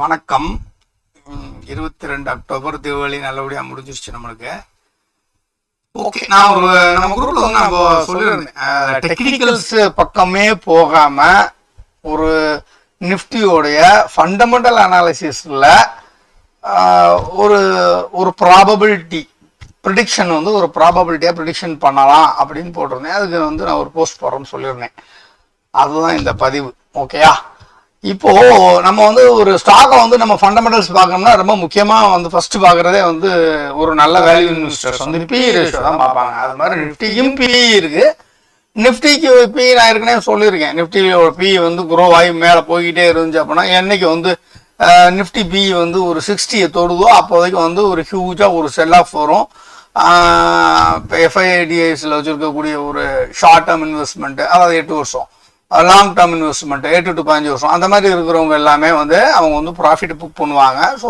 வணக்கம். இருபத்தி ரெண்டு அக்டோபர் தீபாவளி நல்லபடியாக முடிஞ்சிருச்சு நம்மளுக்கு. ஓகே. நான் ஒரு நம்ம குரூப்ல வந்து நம்ம சொல்லியிருந்தேன் டெக்னிக்கல்ஸ் பக்கமே போகாம ஒரு நிஃப்டியோடைய ஃபண்டமெண்டல் அனாலிசிஸில் ஒரு ஒரு ப்ராபபிலிட்டி ப்ரிடிக்ஷன் வந்து ஒரு ப்ராபபிலிட்டியாக ப்ரிடிக்ஷன் பண்ணலாம் அப்படின்னு போட்டிருந்தேன். அதுக்கு வந்து நான் ஒரு போஸ்ட் போடுறேன்னு சொல்லியிருந்தேன் அதுதான் இந்த பதிவு. ஓகேயா இப்போ நம்ம வந்து ஒரு ஸ்டாக்கை வந்து நம்ம ஃபண்டமெண்டல்ஸ் பார்க்கணும்னா ரொம்ப முக்கியமாக வந்து ஃபர்ஸ்ட் பார்க்குறதே வந்து ஒரு நல்ல வேல்யூ இன்வெஸ்டர்ஸ் வந்து பி ரேஷியோ தான் பார்ப்பாங்க. அது மாதிரி நிஃப்டிக்கும் பி இருக்கு. நிஃப்டிக்கு பி நான் ஏற்கனவே சொல்லியிருக்கேன். நிஃப்டியோட பி வந்து குரோ ஆகி மேலே போய்கிட்டே இருந்துச்சு அப்படின்னா என்னைக்கு வந்து நிஃப்டி பி வந்து ஒரு சிக்ஸ்டியை தொடுதோ அப்போதைக்கு வந்து ஒரு ஹியூஜாக ஒரு செல் ஆஃப் வரும். இப்போ எஃப்ஐடிஐஸில் வச்சுருக்கக்கூடிய ஒரு ஷார்ட் டேர்ம் இன்வெஸ்ட்மெண்ட்டு அதாவது எட்டு வருஷம். லாங் டேர்ம் இன்வெஸ்ட்மெண்ட் எட்டு டு பதினஞ்சு வருஷம் அந்த மாதிரி இருக்கிறவங்க எல்லாமே வந்து அவங்க வந்து ப்ராஃபிட் புக் பண்ணுவாங்க. So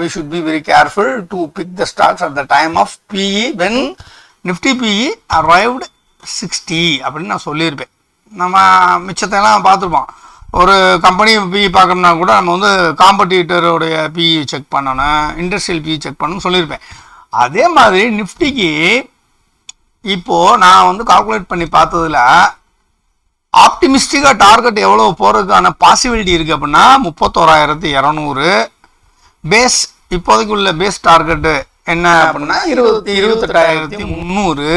we should be very careful to pick the stocks at the time of PE when Nifty PE arrived sixty அப்படின்னு நான் சொல்லியிருப்பேன். நம்ம மிச்சத்தையெல்லாம் பார்த்துருப்போம். ஒரு கம்பெனி பிஇ பார்க்கணும்னா கூட நம்ம வந்து காம்படிட்டருடைய பிஇ செக் பண்ணணும் இண்டஸ்ட்ரியல் பிஇ செக் பண்ணணும்னு சொல்லியிருப்பேன். அதே மாதிரி நிஃப்டிக்கு இப்போது நான் வந்து கால்குலேட் பண்ணி பார்த்ததுல ஆப்டிமிஸ்டிக்காக டார்கெட் எவ்வளோ போகிறதுக்கான பாசிபிலிட்டி இருக்குது அப்படின்னா முப்பத்தோராயிரத்தி இரநூறு. பேஸ் இப்போதைக்கு உள்ள பேஸ் டார்கெட்டு என்ன அப்படின்னா இருபத்தி இருபத்தெட்டாயிரத்தி முந்நூறு.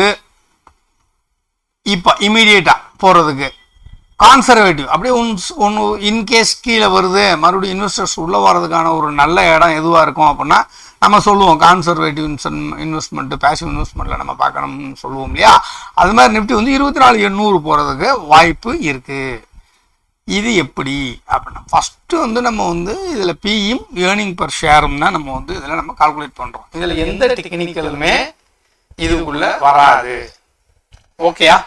இப்போ இமீடியட்டாக போகிறதுக்கு கான்சர்வேட்டிவ் அப்படியே ஒன் ஒன்று இன்கேஸ் கீழே வருது மறுபடியும் இன்வெஸ்டர்ஸ் உள்ளே வர்றதுக்கான ஒரு நல்ல இடம் எதுவாக இருக்கும் அப்படின்னா நம்ம சொல்லுவோம் கான்சர்வேட்டிவ் இன்வெஸ்ட்மெண்ட்டு பேசிவ் இன்வெஸ்ட்மெண்ட்டில் நம்ம பார்க்கணும்னு சொல்லுவோம் இல்லையா? அது மாதிரி நிஃப்டி வந்து இருபத்தி நாலு எண்ணூறு போகிறதுக்கு வாய்ப்பு இருக்குது இது எப்படி? அப்படின்னா ஃபஸ்ட்டு வந்து நம்ம வந்து இதில் பியும் ஏர்னிங் பர் ஷேரும் தான் நம்ம வந்து இதில் நம்ம கால்குலேட் பண்ணுறோம் இதில் எந்த டெக்னிக்கலுமே இதுக்குள்ள வராது. ஓகேயா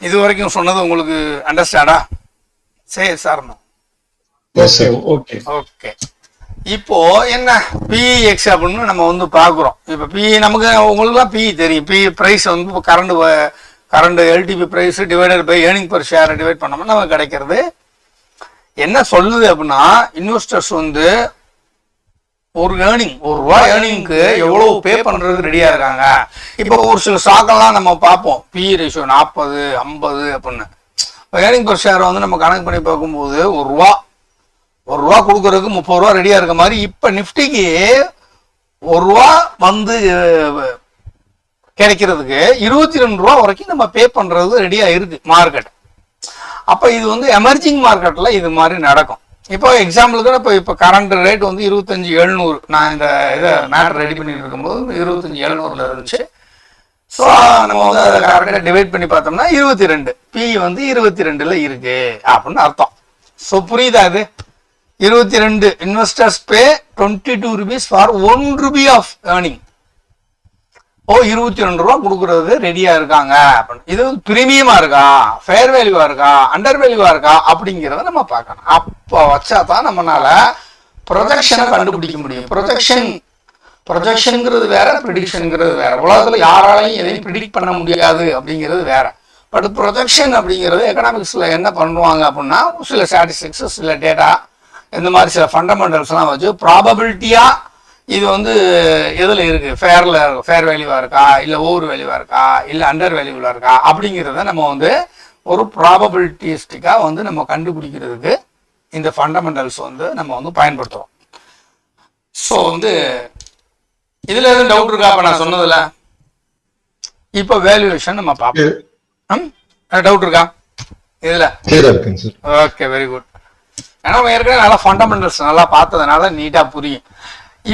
இது வரைக்கும் சொன்னது உங்களுக்கு அண்டர்ஸ்டாண்டா சரி சார் ஓகே ஓகே இப்போ என்ன பிஎக்ஸ் அப்படின்னு நம்ம வந்து பார்க்குறோம். இப்போ பி நமக்கு உங்களுக்குலாம் பி தெரியும். பி ப்ரைஸ் வந்து இப்போ current current LTP price divided by earning per ஷேரை டிவைட் பண்ணோம்னா நமக்கு கிடைக்கிறது. என்ன சொல்லுது அப்படின்னா இன்வெஸ்டர்ஸ் வந்து ஒரு ஏர்னிங் ஒரு ரூபா ஏர்னிங்க்கு எவ்வளவு பே பண்றதுக்கு ரெடியா இருக்காங்க. இப்போ ஒரு சில ஸ்டாக்கெல்லாம் நம்ம பார்ப்போம். பி ரேஷியோ நாற்பது ஐம்பது அப்படின்னு. ஏர்னிங் பர் ஷேர் வந்து நம்ம கணக்கு பண்ணி பார்க்கும்போது ஒரு ரூபா ஒரு ரூபா கொடுக்கறதுக்கு முப்பது ரூபா ரெடியா இருக்க மாதிரி இப்ப நிஃப்டிக்கு ஒரு ரூபா வந்து கிடைக்கிறதுக்கு இருபத்தி ரெண்டு ரூபா வரைக்கும் நம்ம பே பண்றது ரெடியா இருக்கு மார்க்கெட் அப்ப இது வந்து எமர்ஜிங் மார்க்கெட்ல இது மாதிரி நடக்கும். இப்போ எக்ஸாம்பிளுக்கு இப்போ இப்போ கரண்ட் ரேட் வந்து இருபத்தஞ்சி எழுநூறு. நான் இந்த இதை மேட்டர் ரெடி பண்ணிட்டு இருக்கும்போது இருபத்தஞ்சி எழுநூறுல இருந்துச்சு. ஸோ நம்ம வந்து அதை கரெக்டாக டிவைட் பண்ணி பார்த்தோம்னா இருபத்தி ரெண்டு. பி வந்து இருபத்தி ரெண்டுல இருக்கு அப்படின்னு அர்த்தம். ஸோ புரியுதா இது? இருபத்தி ரெண்டு investors pay twenty two rupees for one rupee of earning oh இருபத்தி ரெண்டு ரூபா கொடுக்கறது ரெடியா இருக்காங்க. அப்படின்னு இது பிரீமியமா இருக்கா? ஃபேர் வேல்யூவா இருக்கா? அண்டர் வேல்யூவா இருக்கா? அப்படிங்கிறத நம்ம பார்க்கணும். அப்போ வச்சா தான் நம்மளால ப்ரொஜெக்ஷனை கண்டுபிடிக்க முடியும். ப்ரொஜெக்ஷன் ப்ரொஜெக்ஷனுங்கிறது வேற ப்ரிடிக்ஷனுங்கிறது வேற. உலகத்துல யாராலையும் எதையும் ப்ரிடிக்ட் பண்ண முடியாது அப்படிங்கிறது வேற. பட் ப்ரொஜெக்ஷன் அப்படிங்கிறது எக்கனாமிக்ஸ்ல என்ன பண்ணுவாங்க அப்படின்னா சில ஸ்டாட்டிஸ்டிக்ஸ் சில டேட்டா இந்த மாதிரி சில ஃபண்டமெண்டல்ஸ்லாம் வச்சு ப்ராபபிலிட்டியா இது வந்து எதில் இருக்கு? ஃபேர்ல ஃபேர் வேல்யூவா இருக்கா? இல்லை ஓவர் வேல்யூவா இருக்கா? இல்லை அண்டர் வேல்யூவில் இருக்கா? அப்படிங்கிறத நம்ம வந்து ஒரு ப்ராபபிலிட்டிஸ்டிக்காக வந்து நம்ம கண்டுபிடிக்கிறதுக்கு இந்த ஃபண்டமெண்டல்ஸ் வந்து நம்ம வந்து பயன்படுத்துறோம். ஸோ வந்து இதுல எதுவும் டவுட் இருக்கா? அப்ப நான் சொன்னதுல. இப்போ வேல்யூவேஷன் நம்ம பார்ப்போம். டவுட் இருக்கா? இதுல. ஓகே வெரி குட் ஏன்னா நம்ம ஏற்கனவே நல்லா ஃபண்டமெண்டல்ஸ் நல்லா பார்த்ததுனால நீட்டா புரியும்.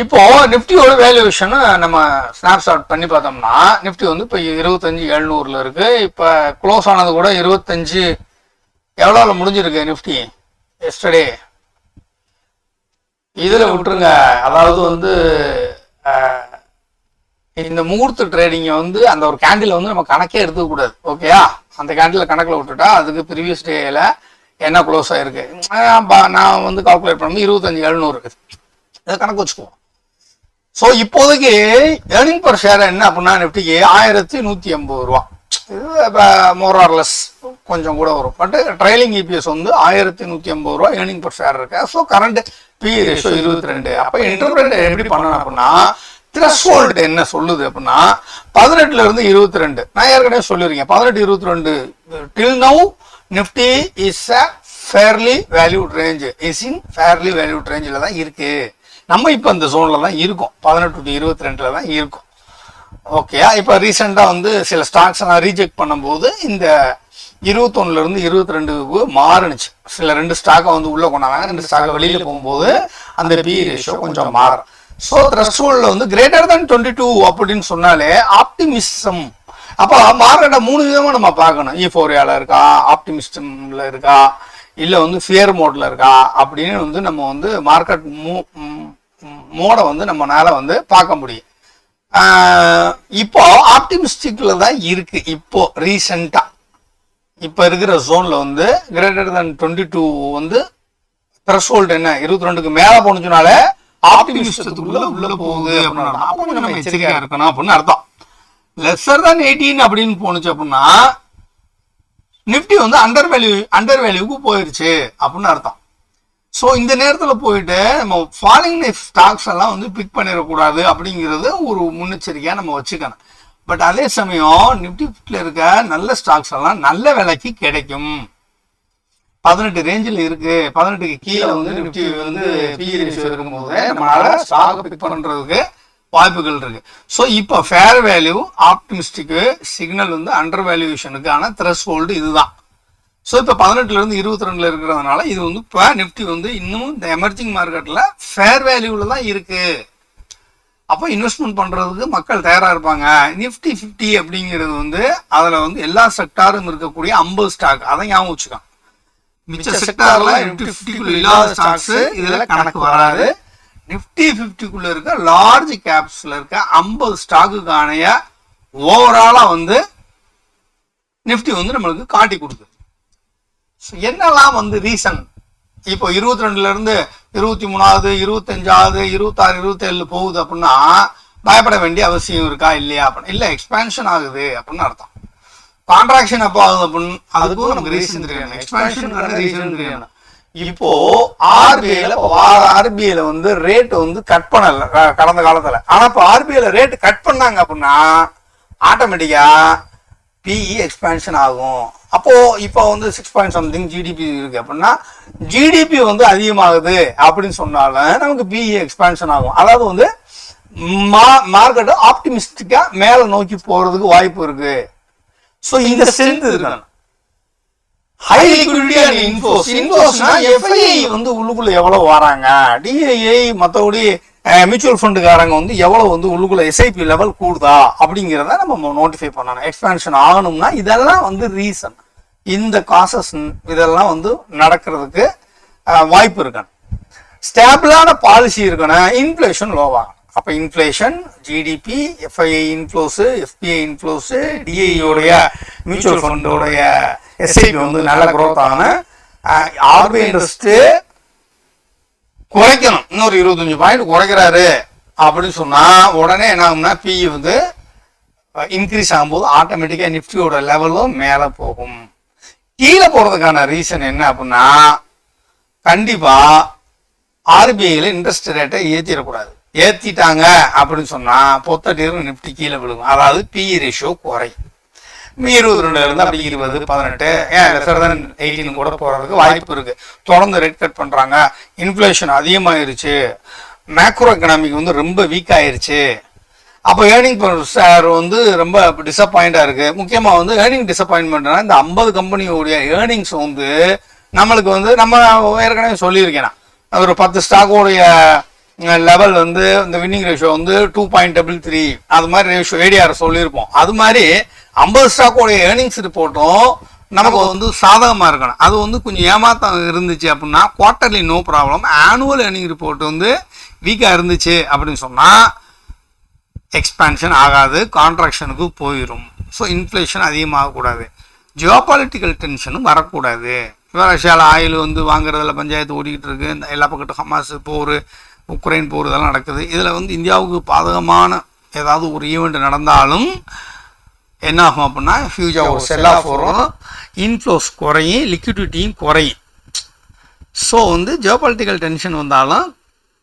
இப்போ நிஃப்டியோட வேல்யூவேஷன் நம்ம ஸ்னாப்ஷாட் பண்ணி பார்த்தோம்னா நிஃப்டி வந்து இப்போ இருபத்தஞ்சு எழுநூறுல இருக்கு. இப்போ க்ளோஸ் ஆனது கூட இருபத்தஞ்சு எவ்வளோல முடிஞ்சிருக்கு நிஃப்டி எஸ்டர்டே இதில் விட்டுருங்க. அதாவது வந்து இந்த முகூர்த்த ட்ரேடிங்கை வந்து அந்த ஒரு கேண்டில் வந்து நம்ம கணக்கே எடுத்துக்க கூடாது. ஓகேயா அந்த கேண்டில் கணக்கில் விட்டுட்டா அதுக்கு ப்ரீவியஸ் டேயில் என்ன க்ளோஸ் பா- நான் வந்து கால்குலேட் பண்ணும்போது இருபத்தஞ்சு எழுநூறு. இதை கணக்கு வச்சுக்குவோம். ஸோ இப்போதைக்கு ஏர்னிங் பர் ஷேர் என்ன அப்படின்னா நிஃப்டிக்கு ஆயிரத்தி நூற்றி எண்பது ரூபா. இது மோரார்லெஸ் கொஞ்சம் கூட வரும். பட் ட்ரைலிங் இபிஎஸ் வந்து ஆயிரத்தி நூற்றி ஐம்பது ரூபா ஏர்னிங் பர் ஷேர் இருக்கு. ஸோ கரண்ட் பி ரேஷியோ இருபத்தி ரெண்டு. அப்போ இன்டர்பிரேட் எப்படி பண்ணணும் அப்படின்னா த்ரெஷ்ஹோல்டு என்ன சொல்லுது அப்படின்னா பதினெட்டுல இருந்து இருபத்தி ரெண்டு. நான் ஏற்கனவே சொல்லியிருக்கேன். பதினெட்டு இருபத்தி ரெண்டு till now Nifty is a fairly valued range is in fairly valued ரேஞ்சில் தான் இருக்கு. நம்ம இப்போ அந்த ஜோனில் தான் இருக்கோம். பதினெட்டு டு இருபத்தி ரெண்டில் தான் இருக்கும். ஓகே இப்போ ரீசெண்டாக வந்து சில ஸ்டாக்ஸ் நான் ரீஜெக்ட் பண்ணும்போது இந்த இருபத்தொன்னுலேருந்து இருபத்தி ரெண்டுக்கு மாறுனுச்சு. சில ரெண்டு ஸ்டாக்கை வந்து உள்ளே கொண்டாங்க. ரெண்டு ஸ்டாக்கை வெளியில் போகும்போது அந்த பி ரேஷியோ கொஞ்சம் மாறும். ஸோ த்ரெஷ்ஹோல்டில் வந்து கிரேட்டர் தேன் டுவெண்ட்டி டூ அப்படின்னு சொன்னாலே ஆப்டிமிசம் அப்போ மார்க்கெட்டை மூணு விதமாக நம்ம பார்க்கணும். E இ இருக்கா ஆப்டிமிஸ்டம்ல இருக்கா இல்லை வந்து ஃபியர் மோட்ல இருக்கா அப்படின்னு வந்து நம்ம வந்து மார்க்கெட் மூ மோடை வந்து நம்மனால வந்து பார்க்க முடியும். இப்போ ஆப்டிமிஸ்டிக்ல தான் இருக்கு இப்போ ரீசெண்டா இப்போ இருக்கிற ஜோன்ல வந்து கிரேட்டர் தன் டுவெண்ட்டி டூ வந்து த்ரெஷ்ஹோல்டு என்ன? இருபத்தி ரெண்டுக்கு மேல போனுச்சுனாலே ஆப்டிமிஸ்டத்துக்குள்ள உள்ள போகுது அப்படின்னு நம்ம எச்சரிக்கையா இருக்கணும் அப்படின்னு அர்த்தம். லெஸ்ஸர் தான் எயிட்டீன் அப்படின்னு போனுச்சு அப்படின்னா நிஃப்டி வந்து அண்டர் வேல்யூ அண்டர் வேல்யூக்கு போயிருச்சு அப்படின்னு அர்த்தம். ஸோ இந்த நேரத்தில் போயிட்டு நம்ம ஃபாலிங் லைஃப் ஸ்டாக்ஸ் எல்லாம் வந்து பிக் பண்ணிடக்கூடாது அப்படிங்கிறது ஒரு முன்னெச்சரிக்கையாக நம்ம வச்சுக்கணும். பட் அதே சமயம் நிஃப்டி இருக்க நல்ல ஸ்டாக்ஸ் எல்லாம் நல்ல விலைக்கு கிடைக்கும். பதினெட்டு ரேஞ்சில் இருக்கு. பதினெட்டுக்கு கீழே வந்து நிஃப்டி வந்து பிஇ ரேஷியோ இருக்கும்போது நம்மளால ஸ்டாக் பிக் பண்ணுறதுக்கு வாய்ப்புகள் இருக்கு. ஸோ இப்போ ஃபேர் வேல்யூ ஆப்டிமிஸ்டிக்கு சிக்னல் வந்து அண்டர் வேல்யூவேஷனுக்கான த்ரெஸ் ஹோல்டு இதுதான். ஸோ இப்போ பதினெட்டுல இருந்து இருபத்தி ரெண்டுல இருக்கிறதுனால இது வந்து இப்போ நிஃப்டி வந்து இன்னும் இந்த எமர்ஜிங் மார்க்கெட்ல ஃபேர் வேல்யூவில் தான் இருக்கு. அப்போ இன்வெஸ்ட்மெண்ட் பண்றதுக்கு மக்கள் தயாரா இருப்பாங்க. நிஃப்டி ஃபிஃப்டி அப்படிங்கிறது வந்து அதுல வந்து எல்லா செக்டாரும் இருக்கக்கூடிய ஐம்பது ஸ்டாக் அதை ஞாபகம் வச்சுக்கோங்க. மிச்ச செக்டார்ல நிஃப்டி ஃபிஃப்டிக்குள்ள இல்லாத ஸ்டாக்ஸ் இதுல கணக்கு வராது. நிஃப்டி ஃபிஃப்டிக்குள்ள இருக்க லார்ஜ் கேப்ஸ்ல இருக்க ஐம்பது ஸ்டாக்குக்கான ஓவராலா வந்து நிஃப்டி வந்து நம்மளுக்கு காட்டி கொடுக்குது. என்னெல்லாம் வந்து ரீசன் இப்போ இருபத்தி ரெண்டுல இருந்து இருபத்தி மூணாவது இருபத்தஞ்சாவது இருபத்தாறு இருபத்தேழு போகுது அப்படின்னா பயப்பட வேண்டிய அவசியம் இருக்கா? இல்லையா? அப்படின்னு இல்ல எக்ஸ்பேன்ஷன் ஆகுது அப்படின்னு அர்த்தம். கான்ட்ராக்ஷன் அப்போ ஆகுது அப்படின்னு அதுக்கும் நமக்கு ரீசன் தெரியணும் எக்ஸ்பேன்ஷன் ரீசன் தெரியணும் இப்போ ஆர்பிஐல ஆர்பிஐல வந்து ரேட் வந்து கட் பண்ணல கடந்த காலத்துல. ஆனா இப்போ ஆர்பிஐல ரேட் கட் பண்ணாங்க அப்படின்னா ஆட்டோமேட்டிக்கா பிஇ எக்ஸ்பேன்ஷன் ஆகும். அப்போ இப்போ வந்து சிக்ஸ் பாயிண்ட் சம்திங் ஜிடிபி இருக்கு அப்படின்னா ஜிடிபி வந்து அதிகமாகுது அப்படின்னு சொன்னாலும் நமக்கு பிஇ எக்ஸ்பேன்ஷன் ஆகும். அதாவது வந்து மார்க்கெட் ஆப்டிமிஸ்டிக்கா மேல நோக்கி போறதுக்கு வாய்ப்பு இருக்கு. ஸோ இந்த ஸ்ட்ரென்த் இருக்கணும். ஹை லிக்விடிட்டி அண்ட் இன்ஃபோர்ஸ் இன்ஃபோர்ஸ்னா எஃப்ஐஐ வந்து உள்ளுக்குள்ள எவ்வளவு வராங்க? டிஐஐ மற்றபடி மியூச்சுவல் ஃபண்டுக்காரங்க வந்து எவ்வளவு வந்து உள்ளுக்குள்ள எஸ்ஐபி லெவல் கூடுதா? அப்படிங்கிறத நம்ம நோட்டிஃபை பண்ணணும். எக்ஸ்பேன்ஷன் ஆகணும்னா இதெல்லாம் வந்து ரீசன் இந்த காசஸ் இதெல்லாம் வந்து நடக்கிறதுக்கு வாய்ப்பு இருக்கணும். ஸ்டேபிளான பாலிசி இருக்கணும். இன்ஃப்ளேஷன் லோவாக அப்போ inflation GDP FII inflows FII inflows டிஐயோடைய mutual ஃபண்டோடைய எஸ்ஐபி வந்து நல்ல growth ஆன ஆர்பிஐ இன்ட்ரெஸ்ட்டு குறைக்கணும். இன்னொரு இருபத்தஞ்சு பாயிண்ட் குறைக்கிறாரு. அப்படின்னு சொன்னால் உடனே என்ன ஆகும்னா பிஇ வந்து இன்க்ரீஸ் ஆகும்போது ஆட்டோமேட்டிக்காக நிஃப்டியோட லெவலும் மேலே போகும். கீழே போகிறதுக்கான ரீசன் என்ன அப்படின்னா கண்டிப்பாக ஆர்பிஐயில் இன்ட்ரெஸ்ட் ரேட்டை ஏற்றிடக்கூடாது ஏற்றிட்டாங்க அப்படின்னு சொன்னால் பொத்தட்டிரும் நிப்டி கீழே விழுகும். அதாவது பிஇ ரேஷியோ குறையும். இருபது ரெண்டுல இருந்து அப்படி இருபது பதினெட்டு. ஏன் லெசர் தன் எயிட்டீன் கூட போகிறதுக்கு வாய்ப்பு இருக்குது தொடர்ந்து ரேட் கட் பண்ணுறாங்க இன்ஃப்ளேஷன் அதிகமாகிருச்சு மேக்ரோ எக்கனாமிக் வந்து ரொம்ப வீக் ஆயிருச்சு. அப்போ ஏர்னிங் சார் வந்து ரொம்ப டிசப்பாயிண்டாக இருக்குது முக்கியமாக வந்து ஏர்னிங் டிசப்பாயின்மெண்ட்னா இந்த ஐம்பது கம்பெனியோடைய ஏர்னிங்ஸ் வந்து நம்மளுக்கு வந்து நம்ம ஏற்கனவே சொல்லியிருக்கேன் ஒரு பத்து ஸ்டாக்கோடைய லெவல் வந்து இந்த வின்னிங் ரேஷியோ வந்து டூ பாயிண்ட் டபுள் த்ரீ அது மாதிரி ரேஷியோ ஏடிஆர் சொல்லியிருப்போம். அது மாதிரி ஐம்பது ஸ்டாக்கோடைய ஏர்னிங்ஸ் ரிப்போர்ட்டும் நமக்கு வந்து சாதகமாக இருக்கணும். அது வந்து கொஞ்சம் ஏமாத்தம் இருந்துச்சு அப்படின்னா quarterly no problem annual earning report வந்து வீக்காக இருந்துச்சு அப்படின்னு சொன்னால் எக்ஸ்பான்ஷன் ஆகாது கான்ட்ராக்ஷனுக்கு போயிடும் ஸோ இன்ஃப்ளேஷன் அதிகமாகக்கூடாது ஜியோபாலிட்டிக்கல் டென்ஷனும் வரக்கூடாது. ரஷ்யாவில் ஆயில் வந்து வாங்குறதுல பஞ்சாயத்து ஓடிக்கிட்டு இருக்கு. இந்த எல்லா பக்கத்து ஹமாஸ் போர் உக்ரைன் போர் இதெல்லாம் நடக்குது. இதில் வந்து இந்தியாவுக்கு பாதகமான ஏதாவது ஒரு ஈவெண்ட் நடந்தாலும் என்ன ஆகும் அப்படின்னா ஹியூஜாக ஒரு செல் ஆஃப் வரும் இன்ஃப்ளோஸ் குறையும் லிக்விடிட்டியும் குறையும். ஸோ வந்து ஜியோபாலிட்டிக்கல் டென்ஷன் வந்தாலும்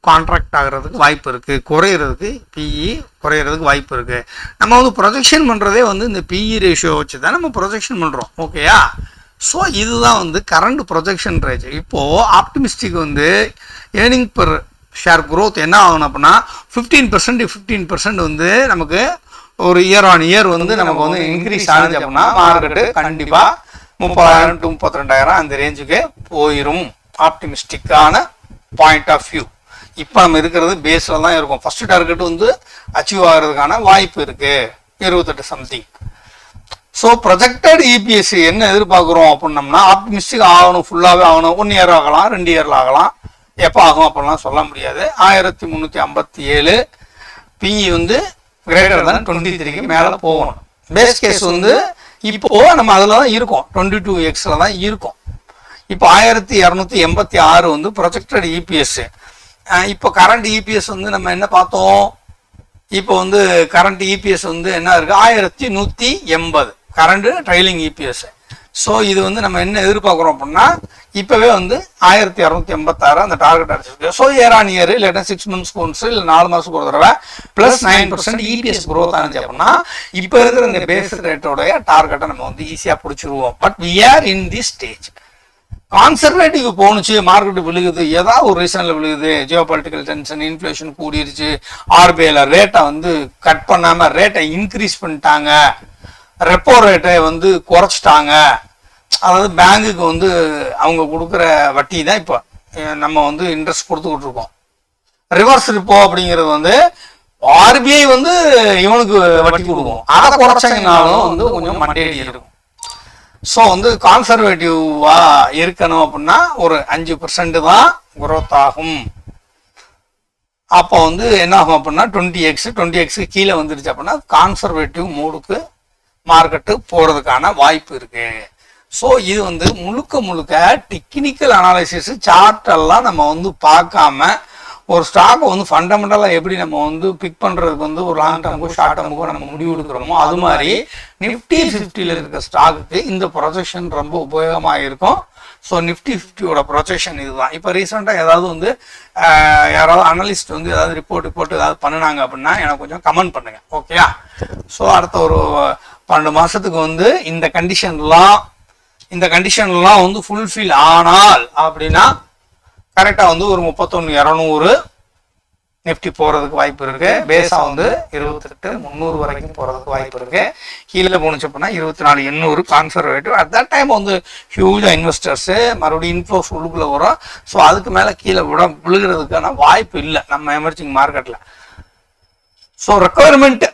கான்ட்ராக்ட் ஆகிறதுக்கு வாய்ப்பு இருக்குது குறையிறதுக்கு பிஇ குறையிறதுக்கு வாய்ப்பு இருக்குது நம்ம வந்து ப்ரொஜெக்ஷன் பண்ணுறதே வந்து இந்த பிஇ ரேஷியோ வச்சு தான் நம்ம ப்ரொஜெக்ஷன் பண்ணுறோம் ஓகேயா ஸோ இதுதான் வந்து கரண்ட் ப்ரொஜெக்ஷன் ரேட் இப்போது ஆப்டிமிஸ்டிக் வந்து ஏர்னிங் பெர் ஷேர் growth என்ன ஆகணும் அப்படின்னா ஃபிஃப்டீன் பர்சன்ட் ஃபிஃப்டீன் பர்சன்ட் வந்து நமக்கு ஒரு இயர் ஆன் இயர் வந்து நமக்கு வந்து இன்க்ரீஸ் ஆனது அப்படின்னா மார்க்கெட்டு கண்டிப்பாக முப்பதாயிரம் டு முப்பத்தி ரெண்டாயிரம் அந்த ரேஞ்சுக்கு போயிடும் ஆப்டிமிஸ்டிக்கான பாயிண்ட் ஆஃப் வியூ இப்போ நம்ம இருக்கிறது பேஸில் தான் இருக்கும். ஃபர்ஸ்ட் டார்கெட் வந்து அச்சீவ் ஆகிறதுக்கான வாய்ப்பு இருக்கு. இருபத்தெட்டு சம்திங் ஸோ ப்ரொஜெக்டட் இபிஎஸ் என்ன எதிர்பார்க்குறோம் அப்படின்னம்னா ஆப்டிமிஸ்டிக் ஆகணும் ஃபுல்லாகவே ஆகணும். ஒன் இயர் ஆகலாம் ரெண்டு இயரில் ஆகலாம். எப்போ ஆகும் அப்படிலாம் சொல்ல முடியாது. ஆயிரத்தி முந்நூற்றி ஐம்பத்தி ஏழு பிஇ வந்து கிரேட்டர் தான் டுவெண்ட்டி த்ரீக்கு மேலே போகணும். பேஸ் கேஸ் வந்து இப்போ நம்ம அதில் தான் இருக்கோம். டுவெண்ட்டி டூ எக்ஸில் தான் இருக்கோம். இப்போ ஆயிரத்தி இரநூத்தி எண்பத்தி ஆறு வந்து ப்ரொஜெக்டட் இபிஎஸ் இப்போ கரண்ட் இபிஎஸ் வந்து நம்ம என்ன பார்த்தோம்? இப்போ வந்து கரண்ட் இபிஎஸ் வந்து என்ன இருக்குது ஆயிரத்தி நூற்றி எண்பது. கரண்ட் ட்ரைலிங் இபிஎஸ் ஸோ இது வந்து நம்ம என்ன எதிர்பார்க்குறோம் அப்படின்னா இப்போவே வந்து ஆயிரத்தி இரநூத்தி எண்பத்தாறு அந்த டார்கெட் அடிச்சிருக்கு. ஸோ இயர் ஆன் இயர் இல்லாட்டா சிக்ஸ் மந்த்ஸ் ஒன்ஸ் இல்லை நாலு மாதத்துக்கு ஒரு தடவை plus nine percent EPS growth ஆனிச்சு அப்படின்னா இப்போ இருக்கிற இந்த பேஸ் ரேட்டோடைய டார்கெட்டை நம்ம வந்து ஈஸியாக பிடிச்சிருவோம். But we are in the stage conservative போணுச்சு மார்க்கெட் விழுகுது ஏதாவது ஒரு ரீசன்ல விழுகுது. ஜியோ பொலிட்டிக்கல் டென்ஷன் இன்ஃப்ளேஷன் கூடிருச்சு ஆர்பிஐல ரேட்டை வந்து கட் பண்ணாம ரேட்டை இன்க்ரீஸ் பண்ணிட்டாங்க. ரெப்போ ரேட்டை வந்து குறைச்சிட்டாங்க. அதாவது பேங்குக்கு வந்து அவங்க கொடுக்குற வட்டி தான் இப்போ நம்ம வந்து இன்ட்ரெஸ்ட் கொடுத்துக்கிட்டு இருக்கோம். ரிவர்ஸ் ரிப்போ அப்படிங்கிறது வந்து ஆர்பிஐ வந்து இவனுக்கு வட்டி கொடுக்கும். அதை குறைச்சாங்கனாலும் வந்து கொஞ்சம் மண்டேடி இருக்கும். ஸோ வந்து கான்சர்வேட்டிவா இருக்கணும் அப்படின்னா ஒரு அஞ்சு பர்சன்ட் தான் குரோத் ஆகும். அப்போ வந்து என்ன ஆகும் அப்படின்னா டுவெண்ட்டி எக்ஸ் டுவெண்ட்டி எக்ஸுக்கு கீழே வந்துருச்சு அப்படின்னா கான்சர்வேட்டிவ் மூடுக்கு மார்க்கெட்டு போகிறதுக்கான வாய்ப்பு இருக்கு. ஸோ இது வந்து முழுக்க முழுக்க டெக்னிக்கல் அனாலிசிஸ் சார்ட்டெல்லாம் நம்ம வந்து பார்க்காம ஒரு ஸ்டாக்கை வந்து ஃபண்டமெண்டலாக எப்படி நம்ம வந்து பிக் பண்ணுறதுக்கு வந்து ஒரு லாங் டர்முக்கோ ஷார்ட் டர்முக்கோ நம்ம முடிவு எடுக்கிறோமோ அது மாதிரி நிஃப்டி ஃபிஃப்டியில் இருக்க ஸ்டாக்குக்கு இந்த ப்ரொஜெக்ஷன் ரொம்ப உபயோகமாக இருக்கும். ஸோ நிஃப்டி ஃபிஃப்டியோட ப்ரொஜெக்ஷன் இதுதான். இப்போ ரீசெண்டாக ஏதாவது வந்து யாராவது அனலிஸ்ட் வந்து ஏதாவது ரிப்போர்ட் ரிப்போர்ட் ஏதாவது பண்ணினாங்க அப்படின்னா எனக்கு கொஞ்சம் கமெண்ட் பண்ணுங்க. ஓகேயா ஸோ அடுத்த ஒரு பன்னெண்டு மாதத்துக்கு வந்து இந்த கண்டிஷன்லாம் இந்த கண்டிஷன்லாம் வந்து ஃபுல்ஃபில் ஆனால் அப்படின்னா கரெக்டாக வந்து ஒரு முப்பத்தொன்று இரநூறு நிஃப்டி போகிறதுக்கு வாய்ப்பு இருக்கு. பேஸா வந்து இருபத்தெட்டு முந்நூறு வரைக்கும் போகிறதுக்கு வாய்ப்பு இருக்கு. கீழே போணுச்சு அப்படின்னா இருபத்தி நாலு எண்ணூறு கான்சர்வேட்டிவ் அட் தட் டைம் வந்து ஹியூஜாக இன்வெஸ்டர்ஸு மறுபடியும் இன்ஃப்ளோஸ் உள்ளுக்குள்ளே வரும். ஸோ அதுக்கு மேலே கீழே விட விழுகிறதுக்கான வாய்ப்பு இல்லை நம்ம எமர்ஜிங் மார்க்கெட்டில் ஸோ ரெக்குவயர்மெண்ட்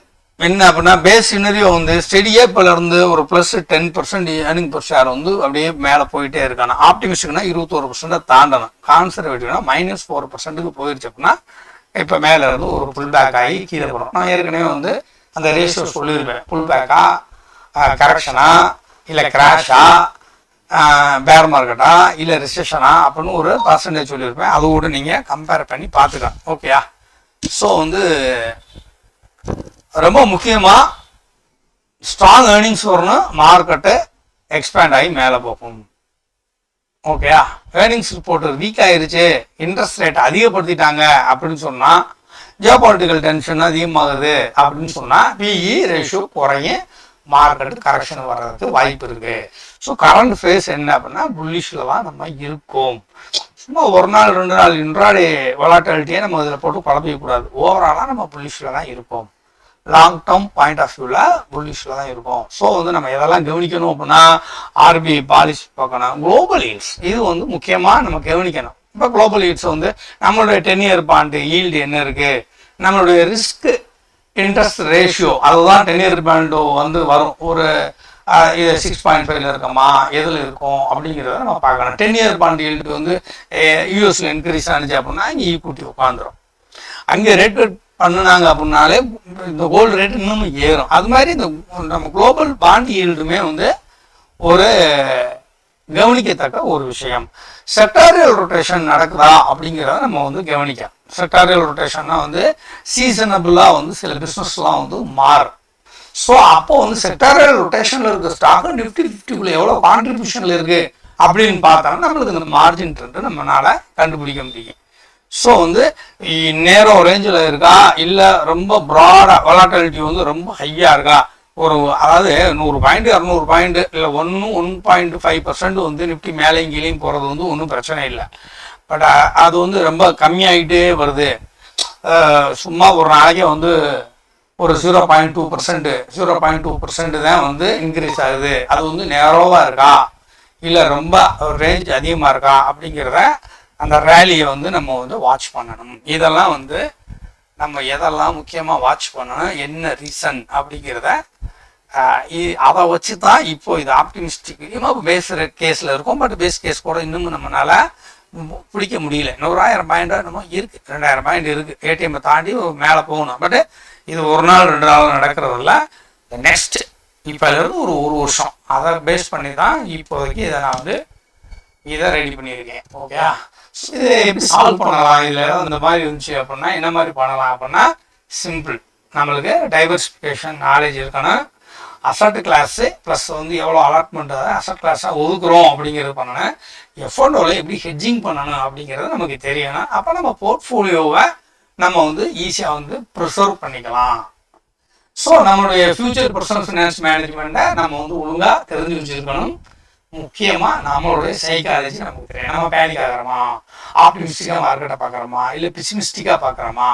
என்ன அப்படின்னா பேஸ் சினரியோ வந்து ஸ்டெடியே இப்போல இருந்து ஒரு plus ten percent earning per share வந்து அப்படியே மேலே போயிட்டே இருக்கான? ஆப்டிமிஸ்டிக்னா இருபத்தோரு பர்சன்ட்டை தாண்டணும். கான்சர்வேட்டிவ்னா மைனஸ் ஃபோர் பர்சன்ட்டுக்கு போயிருச்சு அப்படின்னா இப்போ மேலே இருந்து ஒரு புல் பேக் ஆகி கீழே போகிறோம் நான் ஏற்கனவே வந்து அந்த ரேஷியோ சொல்லியிருப்பேன். புல் பேக்கா கரெக்ஷனா இல்லை கிராஷா பேர் மார்க்கெட்டா இல்லை ரிசெஷனா அப்படின்னு ஒரு பர்சன்டேஜ் சொல்லியிருப்பேன். அது கூட நீங்கள் கம்பேர் பண்ணி பார்த்துக்கலாம். ஓகேயா ஸோ வந்து ரொம்ப முக்கியமாக ஸ்ட்ராங் ஏர்னிங்ஸ் வரணும். மார்க்கெட்டு எக்ஸ்பேண்ட் ஆகி மேலே போகும் ஓகேயா ஏர்னிங்ஸ் ரிப்போர்ட் வீக் ஆயிருச்சு. இன்ட்ரெஸ்ட் ரேட் அதிகப்படுத்திட்டாங்க அப்படின்னு சொன்னா ஜியோபாலிட்டிக்கல் டென்ஷன் அதிகமாகுது அப்படின்னு சொன்னால் பிஇ ரேஷியோ குறையும் மார்க்கெட்டு கரெக்ஷன் வர்றதுக்கு வாய்ப்பு இருக்கு. ஸோ கரண்ட் ஃபேஸ் என்ன அப்படின்னா புல்லிஷில் தான் நம்ம இருக்கோம். சும்மா ஒரு நாள் ரெண்டு நாள் இன்றாடி விளாட்டாலிட்டியே நம்ம இதில் போட்டு குழப்பிக்கக்கூடாது. ஓவராலாக நம்ம புல்லிஷில் தான் இருப்போம் லாங் டேர்ம் பாயிண்ட் ஆஃப் வியூவில் புல்லிஷில் தான் இருக்கும். ஸோ வந்து நம்ம எதெல்லாம் கவனிக்கணும் அப்படின்னா ஆர்பிஐ பாலிசி பார்க்கணும். குளோபல் ஈல்ட்ஸ் இது வந்து முக்கியமாக நம்ம கவனிக்கணும். இப்போ குளோபல் ஈல்ட்ஸ் வந்து நம்மளுடைய டென் இயர் பாண்டு ஈல்டு என்ன இருக்குது நம்மளுடைய ரிஸ்க் இன்ட்ரெஸ்ட் ரேஷியோ அதுதான் டென் இயர் பாண்டு வந்து வரும். ஒரு இது சிக்ஸ் பாயிண்ட் ஃபைவ்ல இருக்கமா? எதில் இருக்கும்? அப்படிங்கிறத நம்ம பார்க்கணும். டென் இயர் பாண்ட் ஈல்டு வந்து யூஎஸ்ல இன்க்ரீஸ் ஆனிச்சு அப்படின்னா இங்கே ஈக்குட்டி உட்காந்துரும் அங்கே ரேட் கட் பண்ணுனாங்க அப்படின்னாலே இந்த கோல்டு ரேட் இன்னும் ஏறும். அது மாதிரி இந்த நம்ம குளோபல் பாண்ட் ஈல்டுமே வந்து ஒரு கவனிக்கத்தக்க ஒரு விஷயம். செக்டாரியல் ரொட்டேஷன் நடக்குதா அப்படிங்கிறத நம்ம வந்து கவனிக்கலாம். செக்டாரியல் ரொட்டேஷன்னா வந்து சீசனபிளாக வந்து சில பிஸ்னஸ்லாம் வந்து மாறும். ஸோ அப்போ வந்து செக்டாரியல் ரொட்டேஷனில் இருக்க ஸ்டாக்கு நிஃப்டி ஃபிஃப்டிக்குள்ள எவ்வளோ கான்ட்ரிபியூஷனில் இருக்குது அப்படின்னு பார்த்தோம்னா நம்மளுக்கு இந்த மார்ஜின் ட்ரெண்டு நம்மளால் கண்டுபிடிக்க முடியும். ஸோ வந்து நேரோ ரேஞ்சில் இருக்கா? இல்லை ரொம்ப ப்ராடாக வலாட்டாலிட்டி வந்து ரொம்ப ஹையாக இருக்கா? ஒரு அதாவது நூறு பாயிண்ட் இரநூறு பாயிண்ட் இல்லை ஒன்று ஒன் பாயிண்ட் ஃபைவ் பர்சன்ட் வந்து நிஃப்டி மேலேயும் கீழேயும் போகிறது வந்து ஒன்றும் பிரச்சனை இல்லை. பட் அது வந்து ரொம்ப கம்மியாயிட்டே வருது. சும்மா ஒரு நாளைக்கே வந்து ஒரு zero point two percent zero point two percent தான் வந்து இன்க்ரீஸ் ஆகுது. அது வந்து நேரோவாக இருக்கா? இல்லை ரொம்ப ரேஞ்ச் அதிகமாக இருக்கா? அப்படிங்கிறத அந்த ரேலியை வந்து நம்ம வந்து வாட்ச் பண்ணணும். இதெல்லாம் வந்து நம்ம எதெல்லாம் முக்கியமாக வாட்ச் பண்ணணும் என்ன ரீசன் அப்படிங்கிறத இ- அதை வச்சு தான் இப்போ இது ஆப்டிமிஸ்டிக் பேஸ் கேஸில் இருக்கும் பட் பேஸ் கேஸ் கூட இன்னமும் நம்மளால பிடிக்க முடியல. நூறாயிரம் பாயிண்ட் நம்ம இருக்குது ரெண்டாயிரம் பாயிண்ட் இருக்குது ஏடிஎம்மை தாண்டி மேலே போகணும். பட் இது ஒரு நாள் ரெண்டு நாள் நடக்கிறதில்ல. நெக்ஸ்ட் இப்போ ஒரு ஒரு வருஷம். அதை பேஸ் பண்ணி தான் இப்போதைக்கு இதை நான் வந்து இதை ரெடி பண்ணியிருக்கேன். ஓகே இது எப்படி சால்வ் பண்ணலாம். இல்லை அந்த இந்த மாதிரி இருந்துச்சு அப்படின்னா என்ன மாதிரி பண்ணலாம் அப்படின்னா சிம்பிள் நம்மளுக்கு டைவர்சிஃபிகேஷன் நாலேஜ் இருக்கணும் அசட் கிளாஸு ப்ளஸ் வந்து எவ்வளோ அலாட்மெண்ட் அசட் கிளாஸாக ஒதுக்குறோம் அப்படிங்கிறது பண்ணணும் எஃபோர்டோவில் எப்படி ஹெட்ஜிங் பண்ணணும் அப்படிங்கிறது நமக்கு தெரியணும். அப்போ நம்ம போர்ட்ஃபோலியோவை நம்ம வந்து ஈஸியாக வந்து ப்ரிசர்வ் பண்ணிக்கலாம். ஸோ நம்மளுடைய ஃபியூச்சர் பர்சனல் ஃபினான்ஸ் மேனேஜ்மெண்ட்டை நம்ம வந்து ஒழுங்காக தெரிஞ்சு வச்சுருக்கணும். முக்கியமா நம்மளுடைய சைக்காலஜி நமக்கு தெரியும் நம்ம பேனிக் ஆகிறோமா? ஆப்டிமிஸ்டிக்காக மார்க்கெட்டை பார்க்குறோமா இல்லை பிசிமிஸ்டிக்காக பார்க்குறோமா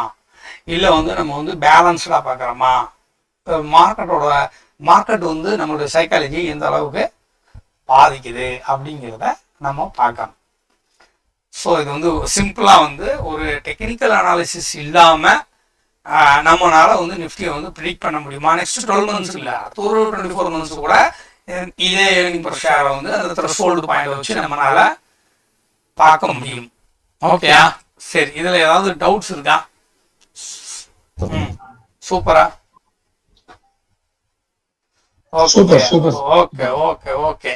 இல்லை வந்து நம்ம வந்து பேலன்ஸ்டாக பார்க்குறோமா மார்க்கெட்டோட மார்க்கெட் வந்து நம்மளுடைய சைக்காலஜி எந்த அளவுக்கு பாதிக்குது அப்படிங்கிறத நம்ம பார்க்கணும். ஸோ இது வந்து சிம்பிளாக வந்து ஒரு டெக்னிக்கல் அனாலிசிஸ் இல்லாமல் நம்மளால் வந்து நிஃப்டியை வந்து ப்ரிடிக் பண்ண முடியுமா? நெக்ஸ்ட் டுவெல் மந்த்ஸ் இல்லை. ஒரு டுவெண்ட்டி ஃபோர் மந்த்ஸ் கூட இதே ஏர்னிங் பர் ஷேரை வந்து அந்த த்ரெஷ்ஹோல்டு பாயிண்ட் வச்சு நம்மளால பார்க்க முடியும். ஓகே சரி இதில் ஏதாவது டவுட்ஸ் இருக்கா? சூப்பரா super. Okay okay okay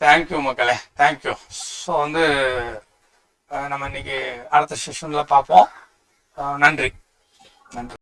thank you மக்களே. தேங்க்யூ ஸோ வந்து நம்ம இன்னைக்கு அடுத்த செஷனில் பார்ப்போம். நன்றி. நன்றி.